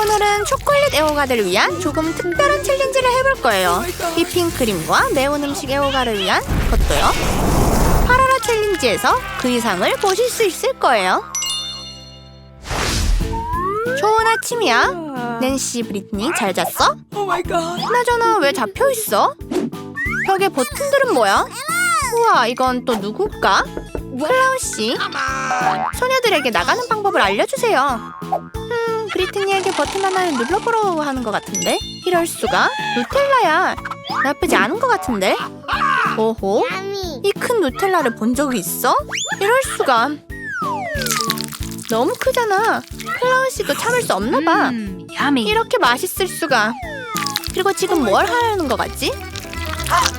오늘은 초콜릿 애호가들을 위한 조금 특별한 챌린지를 해볼 거예요. 휘핑크림과 매운 음식 애호가를 위한 것도요. 파라라 챌린지에서 그 이상을 보실 수 있을 거예요. 좋은 아침이야. 낸시 브리트니 잘 잤어? Oh. 그나저나 왜 잡혀 있어? 벽에 버튼들은 뭐야? 우와 이건 또 누굴까? 클라운 씨. 소녀들에게 나가는 방법을 알려주세요. 음 브리트니에게 버튼 하나를 눌러보라고 하는 것 같은데 이럴 수가? 누텔라야. 나쁘지 않은 것 같은데. 오호. 이 큰 누텔라를 본 적이 있어? 이럴 수가. 너무 크잖아. 클라운 씨도 참을 수 없나 봐. yummy. 이렇게 맛있을 수가. 그리고 지금 뭘 하려는 것 같지?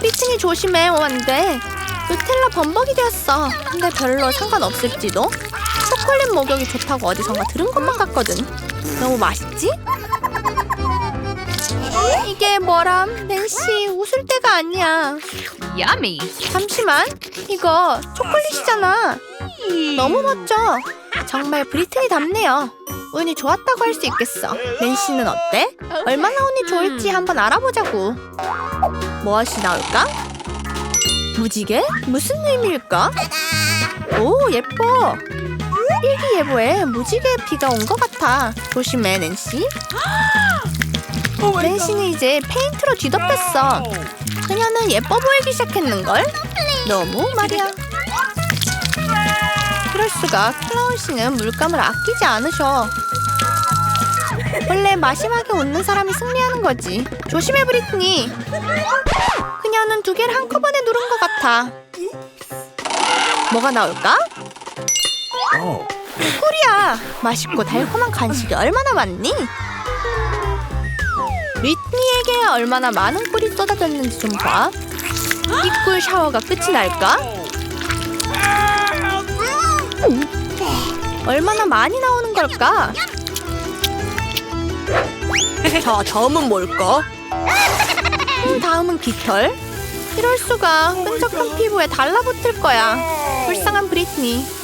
피팅이 조심해, 원데. 누텔라 범벅이 되었어. 근데 별로 상관없을지도. 초콜릿 목욕이 좋다고 어디선가 들은 것만 같거든. 너무 맛있지? 이게 뭐람? 낸시 웃을 때가 아니야. Yummy. 잠시만. 이거 초콜릿이잖아. 너무 멋져. 정말 브리트니답네요. 운이 좋았다고 할 수 있겠어. 낸시는 어때? 얼마나 운이 좋을지 한번 알아보자고. 무엇이 나올까? 무지개? 무슨 의미일까? 오, 예뻐. 일기예보에 무지개 비가 온 것 같아. 조심해, 낸시. Oh 낸시는 이제 페인트로 뒤덮였어. 그녀는 예뻐 보이기 시작했는걸? 너무 말이야. 그럴 수가 클라운 씨는 물감을 아끼지 않으셔. 원래 마지막에 웃는 사람이 승리하는 거지. 조심해 브리트니. 그녀는 두 개를 한꺼번에 누른 것 같아. 뭐가 나올까? 꿀이야. 맛있고 달콤한 간식이 얼마나 많니? 리트니에게 얼마나 많은 꿀이 쏟아졌는지 좀 봐. 이 꿀 샤워가 끝이 날까? 얼마나 많이 나오는 걸까? 자, 다음은 뭘까? 음, 다음은 깃털? 이럴 수가 끈적한 피부에 달라붙을 거야. 불쌍한 브리트니.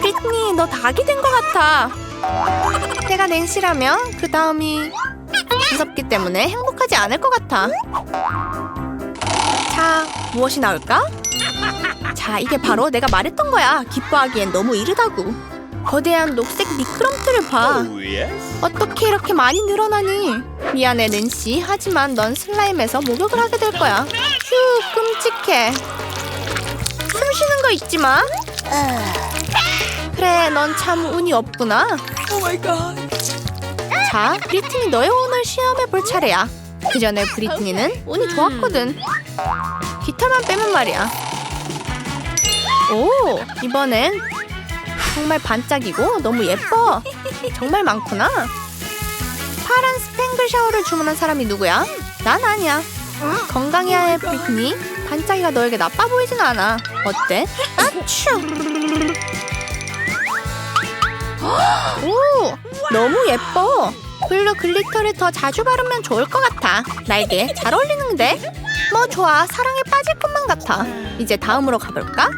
브리트니, 너 닭이 된 것 같아. 내가 낸시라면 그 다음이 무섭기 때문에 행복하지 않을 것 같아. 자, 무엇이 나올까? 자, 이게 바로 내가 말했던 거야. 기뻐하기엔 너무 이르다고. 거대한 녹색 미끄럼틀을 봐. 어떻게 이렇게 많이 늘어나니? 미안해, 낸시. 하지만 넌 슬라임에서 목욕을 하게 될 거야. 휴, 끔찍해. 숨 쉬는 거 잊지 마. 그래, 넌 참 운이 없구나. Oh my god. 자, 브리트니 너의 운을 시험해 볼 차례야. 그 전에 브리트니는 운이 좋았거든. 깃털만 빼면 말이야. 오, 이번엔 정말 반짝이고 너무 예뻐. 정말 많구나. 파란 스팽글 샤워를 주문한 사람이 누구야? 난 아니야. 건강해야 해, 브리트니. 반짝이가 너에게 나빠 보이진 않아. 어때? 아추! 오, 너무 예뻐. 블루 글리터를 더 자주 바르면 좋을 것 같아. 나에게 잘 어울리는데? 뭐 좋아, 사랑에 빠질 것만 같아. 이제 다음으로 가볼까?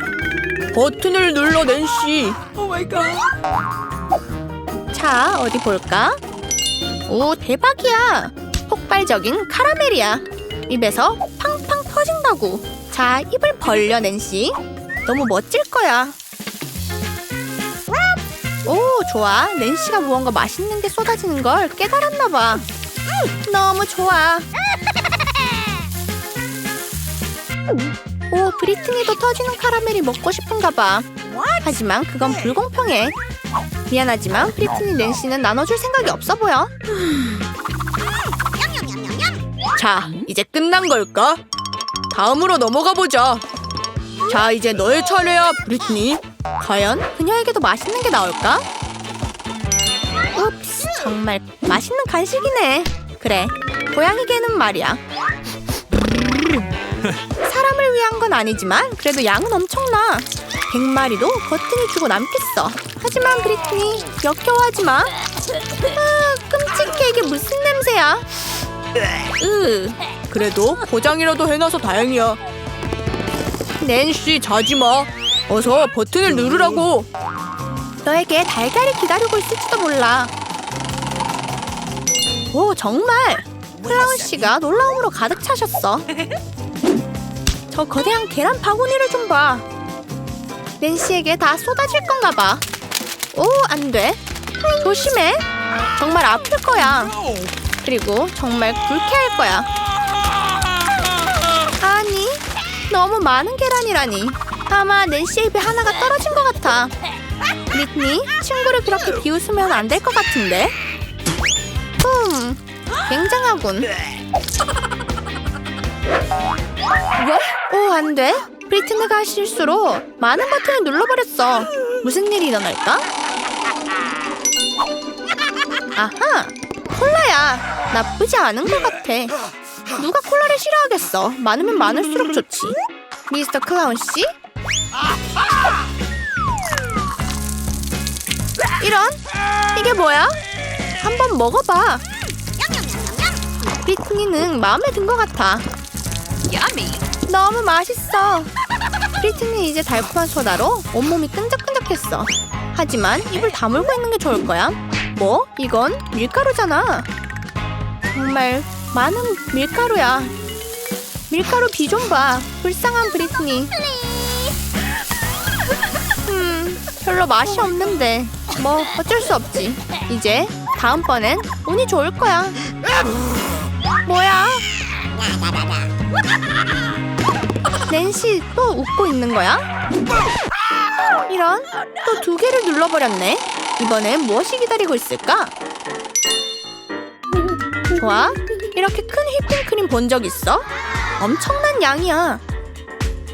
버튼을 눌러, 낸시. Oh my god. 자, 어디 볼까? 오, 대박이야. 폭발적인 카라멜이야. 입에서 팡 팡 터진다고. 자, 입을 벌려, 낸시. 너무 멋질 거야. 오, 좋아. 낸시가 무언가 맛있는 게 쏟아지는 걸 깨달았나 봐. 음, 너무 좋아. 오, 브리트니도 터지는 카라멜이 먹고 싶은가 봐. 하지만 그건 불공평해. 미안하지만 브리트니 낸시는 나눠줄 생각이 없어 보여. 자, 이제 끝난 걸까? 다음으로 넘어가 보자. 자, 이제 너의 차례야, 브리트니. 과연 그녀에게도 맛있는 게 나올까? 읍스, 정말 맛있는 간식이네. 그래, 고양이개는 말이야. 사람을 위한 건 아니지만 그래도 양은 엄청나. 100마리도 거뜬히 주고 남겠어. 하지만 브리트니 역겨워하지 마. 아, 끔찍해 이게 무슨 냄새야? 으. 그래도 포장이라도 해놔서 다행이야. 낸시 자지 마. 어서 버튼을 누르라고. 너에게 달걀이 기다리고 있을지도 몰라. 오, 정말! 클라운 씨가 놀라움으로 가득 차셨어. 저 거대한 계란 바구니를 좀 봐. 낸시에게 다 쏟아질 건가 봐. 오, 안 돼. 조심해. 정말 아플 거야. 그리고 정말 불쾌할 거야. 아니, 너무 많은 계란이라니. 아마 낸시의 입에 하나가 떨어진 것 같아. 리트니, 친구를 그렇게 비웃으면 안 될 것 같은데? 흠, 굉장하군. 오, 안 돼. 브리트니가 실수로 많은 버튼을 눌러버렸어. 무슨 일이 일어날까? 아하, 콜라야. 나쁘지 않은 것 같아. 누가 콜라를 싫어하겠어? 많으면 많을수록 좋지. 미스터 클라운 씨? 이런? 이게 뭐야? 한번 먹어봐. 브리트니는 마음에 든 것 같아. 너무 맛있어. 브리트니 이제 달콤한 소다로 온몸이 끈적끈적했어. 하지만 입을 다물고 있는 게 좋을 거야. 뭐? 이건 밀가루잖아. 정말 많은 밀가루야. 밀가루 비 좀 봐. 불쌍한 브리트니. 음, 별로 맛이 없는데. 뭐 어쩔 수 없지. 이제 다음번엔 운이 좋을 거야. 뭐야? 낸시 또 웃고 있는 거야? 이런 또 두 개를 눌러버렸네. 이번엔 무엇이 기다리고 있을까? 좋아. 이렇게 큰 휘핑크림 본 적 있어? 엄청난 양이야.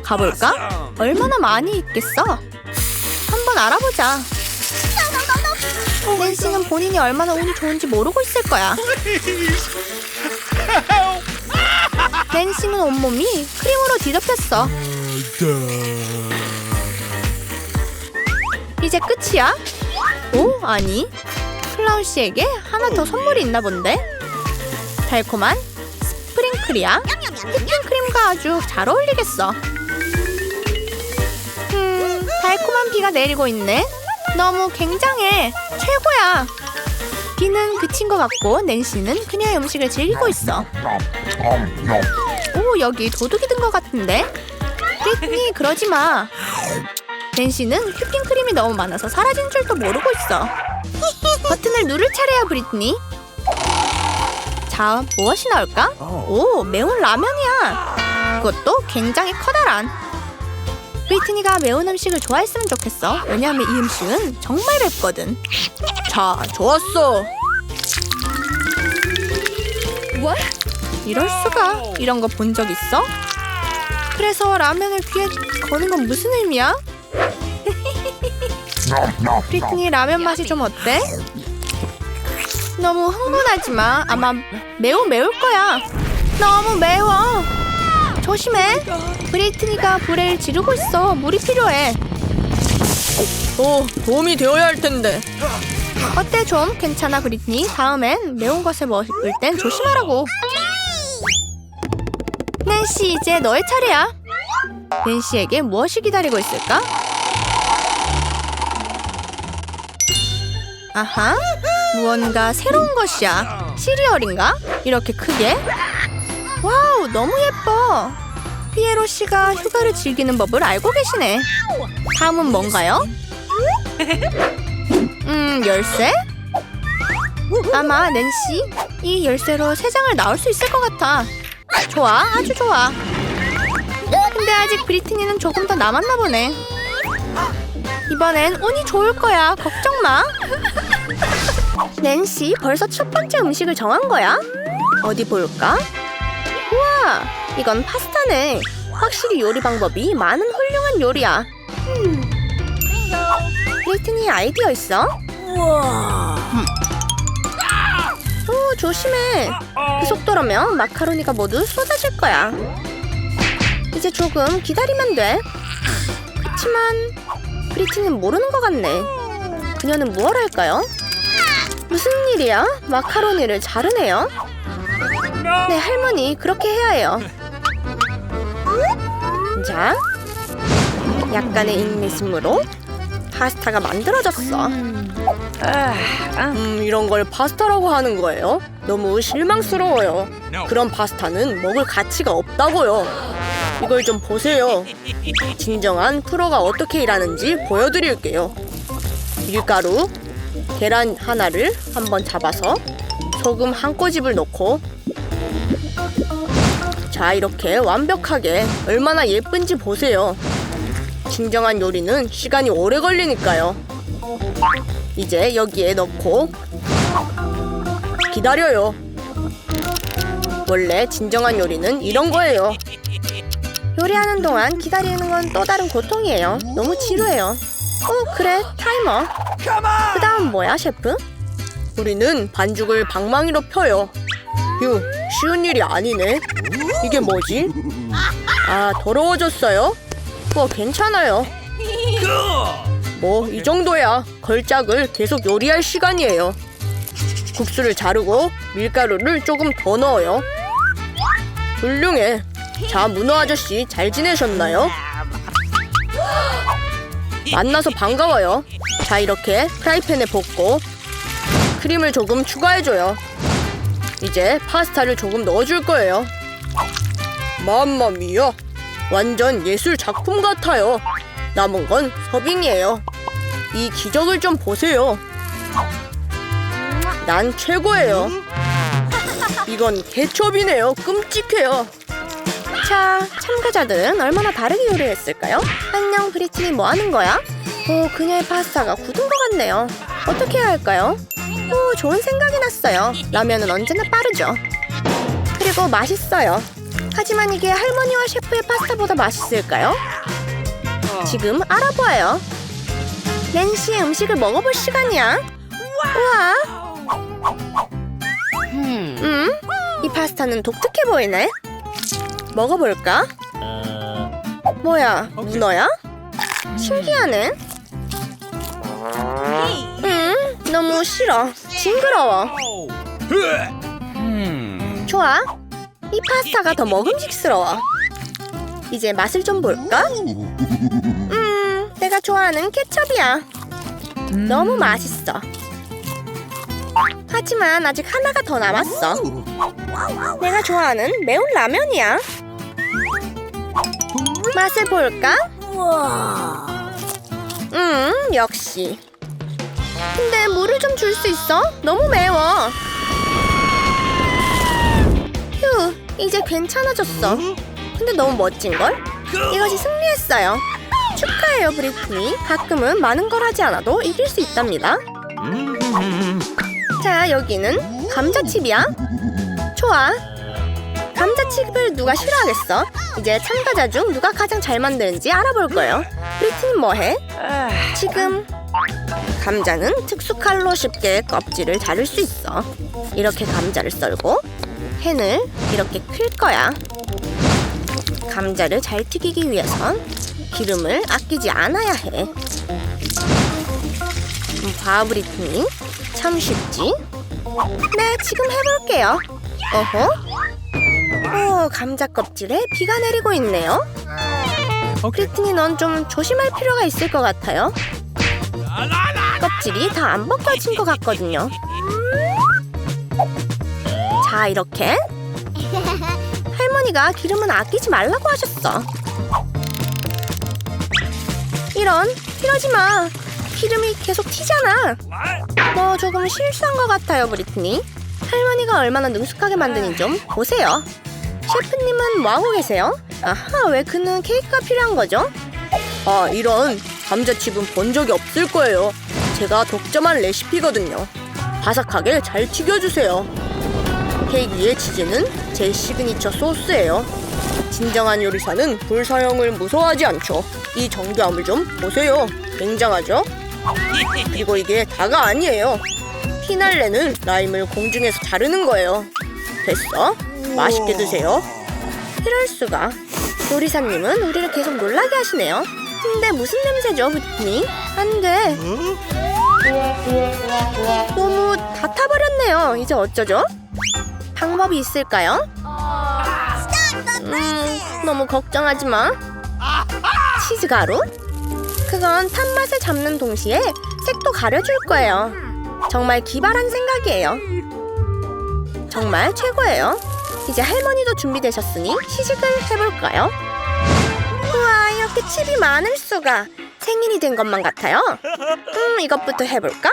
가볼까? 얼마나 많이 있겠어? 한번 알아보자. 낸시는 본인이 얼마나 운이 좋은지 모르고 있을 거야. 낸시는 온몸이 크림으로 뒤덮였어. 이제 끝이야? 오, 아니. 클라운 씨에게 하나 더 선물이 있나 본데? 달콤한 스프링클이야. 휘핑크림과 아주 잘 어울리겠어. 음, 달콤한 비가 내리고 있네. 너무 굉장해. 최고야. 비는 그친 것 같고 낸시는 그녀의 음식을 즐기고 있어. 오, 여기 도둑이 든 것 같은데? 브리트니, 그러지 마. 낸시는 휘핑 크림이 너무 많아서 사라진 줄도 모르고 있어. 버튼을 누를 차례야, 브리트니. 자, 무엇이 나올까? 오, 매운 라면이야. 그것도 굉장히 커다란. 브리트니가 매운 음식을 좋아했으면 좋겠어. 왜냐하면 이 음식은 정말 맵거든. 자, 좋았어. 이럴 수가. 이런 거 본 적 있어? 그래서 라면을 귀에 거는 건 무슨 의미야? 브리트니 라면 맛이 좀 어때? 너무 흥분하지 마. 아마 매우 매울 거야. 너무 매워. 조심해. 브리트니가 불을 지르고 있어. 물이 필요해. 오, 도움이 되어야 할 텐데. 어때 좀? 괜찮아 브리트니? 다음엔 매운 것을 먹을 땐 조심하라고. 낸시 이제 너의 차례야. 낸시에게 무엇이 기다리고 있을까? 아하, 무언가 새로운 것이야. 시리얼인가? 이렇게 크게? 와우, 너무 예뻐. 피에로 씨가 휴가를 즐기는 법을 알고 계시네. 다음은 뭔가요? 음, 열쇠? 아마 낸시 이 열쇠로 세 장을 나올 수 있을 것 같아. 좋아, 아주 좋아. 근데 아직 브리트니는 조금 더 남았나 보네. 이번엔 운이 좋을 거야. 걱정 마. 낸시 벌써 첫 번째 음식을 정한 거야? 어디 볼까? 우와, 이건 파스타네. 확실히 요리 방법이 많은 훌륭한 요리야. 음. 브리트니 아이디어 있어? 음. 오, 조심해. 그 속도라면 마카로니가 모두 쏟아질 거야. 이제 조금 기다리면 돼. 그치만 브리티는 모르는 것 같네. 그녀는 무얼 할까요? 무슨 일이야? 마카로니를 자르네요? 네, 할머니 그렇게 해야 해요. 자, 약간의 인내심으로 파스타가 만들어졌어. 음, 이런 걸 파스타라고 하는 거예요? 너무 실망스러워요. 그런 파스타는 먹을 가치가 없다고요. 이걸 좀 보세요. 진정한 프로가 어떻게 일하는지 보여드릴게요. 밀가루, 계란 하나를 한번 잡아서 소금 한 꼬집을 넣고 자 이렇게 완벽하게 얼마나 예쁜지 보세요. 진정한 요리는 시간이 오래 걸리니까요. 이제 여기에 넣고 기다려요. 원래 진정한 요리는 이런 거예요. 요리하는 동안 기다리는 건 또 다른 고통이에요. 너무 지루해요. 어, 그래, 타이머. 그 다음 뭐야, 셰프? 우리는 반죽을 방망이로 펴요. 휴, 쉬운 일이 아니네. 이게 뭐지? 아, 더러워졌어요? 뭐, 괜찮아요. 뭐, 이 정도야. 걸작을 계속 요리할 시간이에요. 국수를 자르고 밀가루를 조금 더 넣어요. 훌륭해. 자, 문어 아저씨 잘 지내셨나요? 만나서 반가워요. 자, 이렇게 프라이팬에 볶고 크림을 조금 추가해줘요. 이제 파스타를 조금 넣어줄 거예요. 맘마미야. 완전 예술 작품 같아요. 남은 건 서빙이에요. 이 기적을 좀 보세요. 난 최고예요. 이건 케첩이네요. 끔찍해요. 자, 참가자들은 얼마나 다르게 요리했을까요? 안녕, 브리트니 뭐 하는 거야? 오, 그녀의 파스타가 굳은 것 같네요. 어떻게 해야 할까요? 오, 좋은 생각이 났어요. 라면은 언제나 빠르죠. 그리고 맛있어요. 하지만 이게 할머니와 셰프의 파스타보다 맛있을까요? 지금 알아보아요. 낸시의 음식을 먹어볼 시간이야. 우와. 음, 이 파스타는 독특해 보이네. 먹어볼까? 뭐야, 문어야? 신기하네. 음, 너무 싫어. 징그러워. 좋아. 이 파스타가 더 먹음직스러워. 이제 맛을 좀 볼까? 음, 내가 좋아하는 케첩이야. 너무 맛있어. 하지만 아직 하나가 더 남았어. 내가 좋아하는 매운 라면이야. 맛을 볼까? 음, 역시. 근데 물을 좀 줄 수 있어? 너무 매워. 휴, 이제 괜찮아졌어. 근데 너무 멋진걸? 이것이 승리했어요. 축하해요, 브리트니. 가끔은 많은 걸 하지 않아도 이길 수 있답니다. 자, 여기는 감자칩이야. 좋아. 감자칩을 누가 싫어하겠어? 이제 참가자 중 누가 가장 잘 만드는지 알아볼 거예요. 브리트는 뭐해? 지금 감자는 특수 칼로 쉽게 껍질을 자를 수 있어. 이렇게 감자를 썰고 팬을 이렇게 클 거야. 감자를 잘 튀기기 위해선 기름을 아끼지 않아야 해. 음, 봐, 브리트니. 참 쉽지? 네, 지금 해볼게요. 어허. 오, 감자 껍질에 비가 내리고 있네요. 브리트니, 넌좀 조심할 필요가 있을 것 같아요. 껍질이 다 안 벗겨진 것 같거든요. 자, 이렇게. 할머니가 기름은 아끼지 말라고 하셨어. 이런, 이러지 마. 기름이 계속 튀잖아. 너 조금 실수한 것 같아요, 브리트니. 할머니가 얼마나 능숙하게 만드는지 좀 보세요. 셰프님은 뭐하고 계세요? 아하, 왜 그는 케이크가 필요한 거죠? 아, 이런 감자칩은 본 적이 없을 거예요. 제가 독점한 레시피거든요. 바삭하게 잘 튀겨주세요. 케이크 위에 치즈는 제 시그니처 소스예요. 진정한 요리사는 불 사용을 무서워하지 않죠. 이 정교함을 좀 보세요. 굉장하죠? 그리고 이게 다가 아니에요. 피날레는 라임을 공중에서 자르는 거예요. 됐어? 맛있게 드세요. 이럴 수가. 요리사님은 우리를 계속 놀라게 하시네요. 근데 무슨 냄새죠, 브리트니? 안 돼. 너무 다 타버렸네요. 이제 어쩌죠? 방법이 있을까요? 음, 너무 걱정하지 마. 치즈 가루? 그 그건 탄맛을 잡는 동시에 색도 가려줄 거예요. 정말 기발한 생각이에요. 정말 최고예요. 이제 할머니도 준비되셨으니 시식을 해볼까요? 우와, 이렇게 칩이 많을 수가. 생일이 된 것만 같아요. 음, 이것부터 해볼까?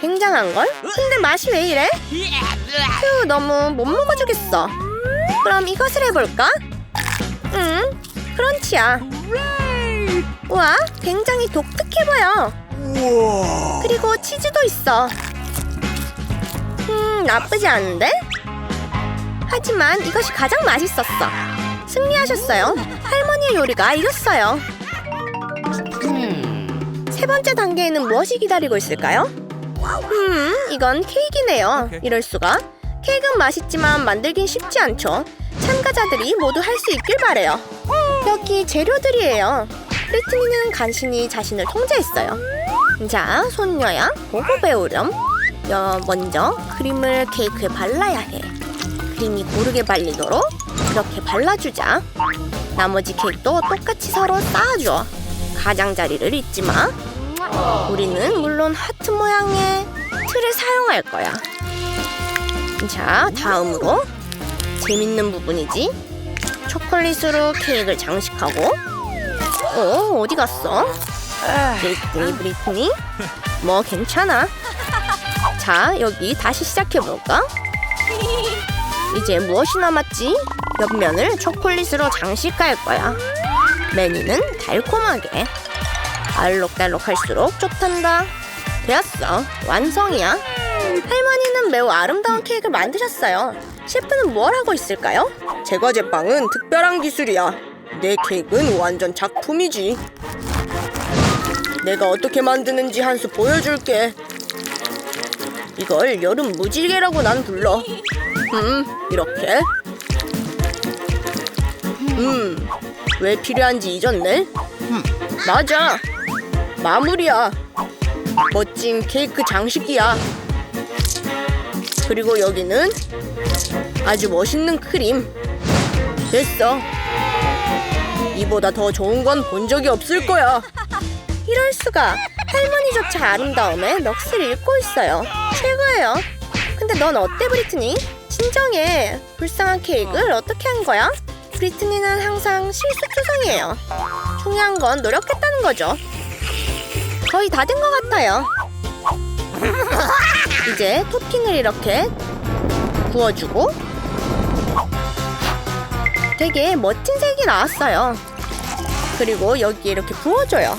굉장한 걸? 근데 맛이 왜 이래? 휴, 너무 못 먹어주겠어. 그럼 이것을 해볼까? 음, 크런치야. 우와, 굉장히 독특해 보여. 그리고 치즈도 있어. 음, 나쁘지 않은데? 하지만 이것이 가장 맛있었어. 승리하셨어요. 할머니의 요리가 이겼어요. 세 번째 단계에는 무엇이 기다리고 있을까요? 음, 이건 케이크네요. 이럴 수가. 케이크는 맛있지만 만들긴 쉽지 않죠. 참가자들이 모두 할 수 있길 바래요. 여기 재료들이에요. 프리트니는 간신히 자신을 통제했어요. 자, 손녀야, 보고 배우렴. 여, 먼저 크림을 케이크에 발라야 해. 크림이 고르게 발리도록 이렇게 발라주자. 나머지 케이크도 똑같이 서로 쌓아줘. 가장자리를 잊지 마. 우리는 물론 하트 모양의 틀을 사용할 거야. 자, 다음으로 재밌는 부분이지. 초콜릿으로 케이크를 장식하고. 어, 어디 갔어? 브리트니, 브리트니. 뭐 괜찮아. 자, 여기 다시 시작해 볼까? 이제 무엇이 남았지? 옆면을 초콜릿으로 장식할 거야. 매니는 달콤하게. 알록달록할수록 좋단다. 되었어. 완성이야. 할머니는 매우 아름다운 케이크를 만드셨어요. 셰프는 뭘 하고 있을까요? 제과 제빵은 특별한 기술이야. 내 케이크는 완전 작품이지. 내가 어떻게 만드는지 한 수 보여줄게. 이걸 여름 무지개라고 난 불러. 음, 이렇게. 음, 왜 필요한지 잊었네? 맞아. 마무리야. 멋진 케이크 장식이야. 그리고 여기는 아주 멋있는 크림. 됐어. 이보다 더 좋은 건 본 적이 없을 거야. 이럴 수가. 할머니조차 아름다움에 넋을 잃고 있어요. 최고예요. 근데 넌 어때, 브리트니? 진정해. 불쌍한 케이크를 어떻게 한 거야? 브리트니는 항상 실수투성이에요. 중요한 건 노력했다는 거죠. 거의 다 된 것 같아요. 이제 토핑을 이렇게 구워주고 되게 멋진 색이 나왔어요. 그리고 여기에 이렇게 부어줘요.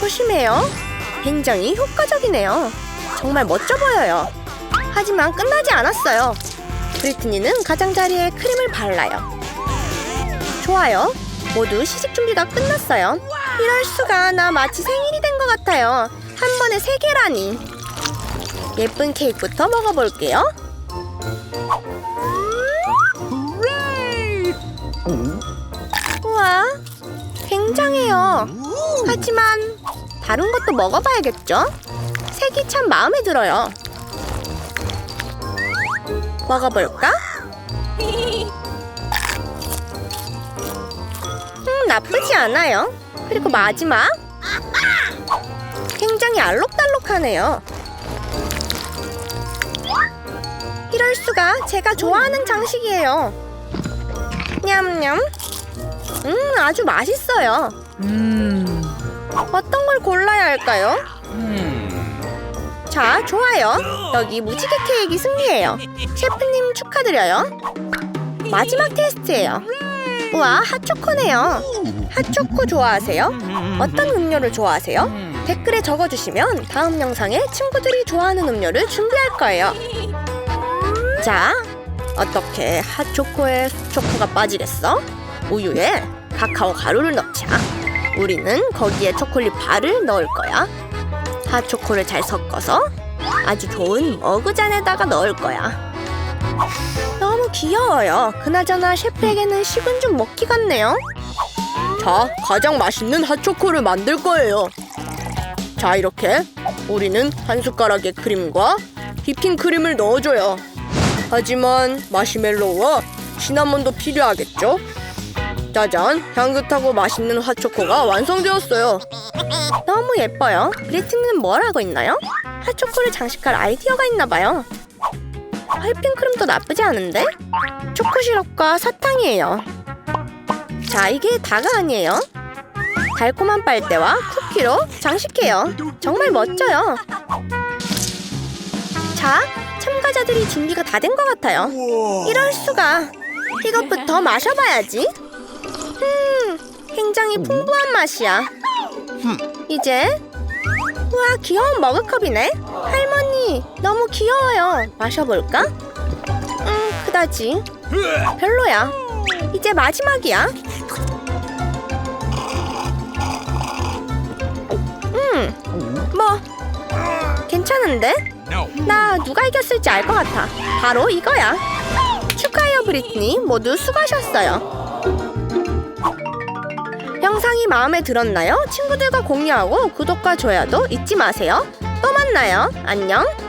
조심해요. 굉장히 효과적이네요. 정말 멋져 보여요. 하지만 끝나지 않았어요. 브리트니는 가장자리에 크림을 발라요. 좋아요. 모두 시식 준비가 끝났어요. 이럴 수가 나 마치 생일이 된 것 같아요. 한 번에 세 개라니. 예쁜 케이크부터 먹어볼게요. 우와, 굉장해요. 하지만 다른 것도 먹어봐야겠죠? 색이 참 마음에 들어요. 먹어볼까? 음, 나쁘지 않아요. 그리고 마지막. 굉장히 알록달록하네요. 이럴 수가 제가 좋아하는 장식이에요. 냠냠. 음, 아주 맛있어요. 음. 어떤 걸 골라야 할까요? 자, 좋아요. 여기 무지개 케이크 승리예요. 셰프님 축하드려요. 마지막 테스트예요. 우와, 핫초코네요. 핫초코 좋아하세요? 어떤 음료를 좋아하세요? 댓글에 적어주시면 다음 영상에 친구들이 좋아하는 음료를 준비할 거예요. 자, 어떻게 핫초코에 초코가 빠지겠어? 우유에 카카오 가루를 넣자. 우리는 거기에 초콜릿 바를 넣을 거야. 핫초코를 잘 섞어서 아주 좋은 머그잔에다가 넣을 거야. 너무 귀여워요. 그나저나 셰프에게는 식은 죽 먹기 같네요. 자, 가장 맛있는 핫초코를 만들 거예요. 자, 이렇게 우리는 한 숟가락의 크림과 휘핑크림을 넣어줘요. 하지만 마시멜로우와 시나몬도 필요하겠죠? 짜잔, 향긋하고 맛있는 핫초코가 완성되었어요. 너무 예뻐요. 브리트니는 뭘 하고 있나요? 핫초코를 장식할 아이디어가 있나 봐요. 휘핑크림도 나쁘지 않은데? 초코 시럽과 사탕이에요. 자, 이게 다가 아니에요. 달콤한 빨대와 쿠키로 장식해요. 정말 멋져요. 자, 참가자들이 준비가 다 된 것 같아요. 이럴 수가. 이것부터 마셔봐야지. 음, 굉장히 풍부한 맛이야. 이제 우와 귀여운 머그컵이네. 할머니 너무 귀여워요. 마셔볼까? 음 그다지. 별로야. 이제 마지막이야. 음, 뭐 괜찮은데? 나 누가 이겼을지 알 것 같아. 바로 이거야. 축하해요, 브리트니. 모두 수고하셨어요. 마음에 들었나요? 친구들과 공유하고 구독과 좋아요도 잊지 마세요. 또 만나요. 안녕.